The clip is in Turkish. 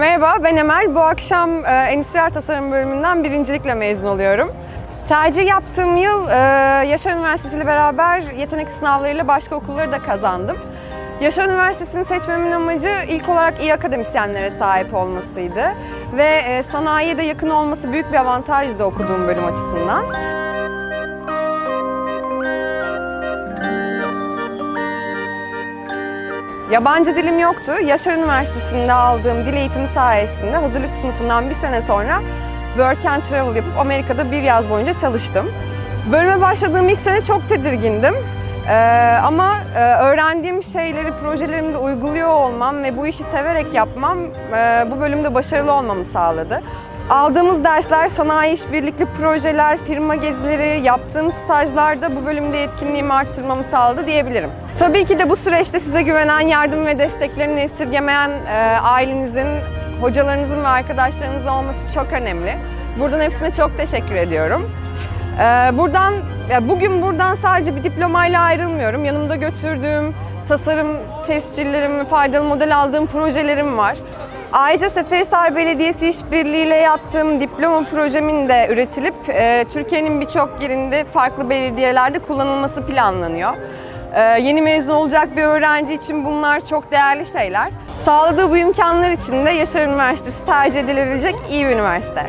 Merhaba, ben Emel. Bu akşam e, Endüstriyel Tasarım bölümünden birincilikle mezun oluyorum. Tercih yaptığım yıl e, Yaşar Üniversitesi ile beraber yetenek sınavlarıyla başka okulları da kazandım. Yaşar Üniversitesi'ni seçmemin amacı ilk olarak iyi akademisyenlere sahip olmasıydı. Ve e, sanayiye de yakın olması büyük bir avantajdı okuduğum bölüm açısından. Yabancı dilim yoktu. Yaşar Üniversitesi'nde aldığım dil eğitimi sayesinde hazırlık sınıfından bir sene sonra Work and Travel yapıp Amerika'da bir yaz boyunca çalıştım. Bölüme başladığım ilk sene çok tedirgindim. Ee, ama e, öğrendiğim şeyleri projelerimde uyguluyor olmam ve bu işi severek yapmam e, bu bölümde başarılı olmamı sağladı. Aldığımız dersler, sanayi işbirlikli projeler, firma gezileri, yaptığım stajlarda bu bölümde yetkinliğimi arttırmamı sağladı diyebilirim. Tabii ki de bu süreçte size güvenen, yardım ve desteklerini esirgemeyen e, ailenizin, hocalarınızın ve arkadaşlarınızın olması çok önemli. Buradan hepsine çok teşekkür ediyorum. Ee, Buradan, bugün buradan sadece bir diplomayla ayrılmıyorum. Yanımda götürdüğüm tasarım tescillerim faydalı model aldığım projelerim var. Ayrıca Seferihisar Belediyesi işbirliğiyle yaptığım diploma projemin de üretilip e, Türkiye'nin birçok yerinde farklı belediyelerde kullanılması planlanıyor. Ee, yeni mezun olacak bir öğrenci için bunlar çok değerli şeyler. Sağladığı bu imkanlar için de Yaşar Üniversitesi tercih edilebilecek iyi bir üniversite.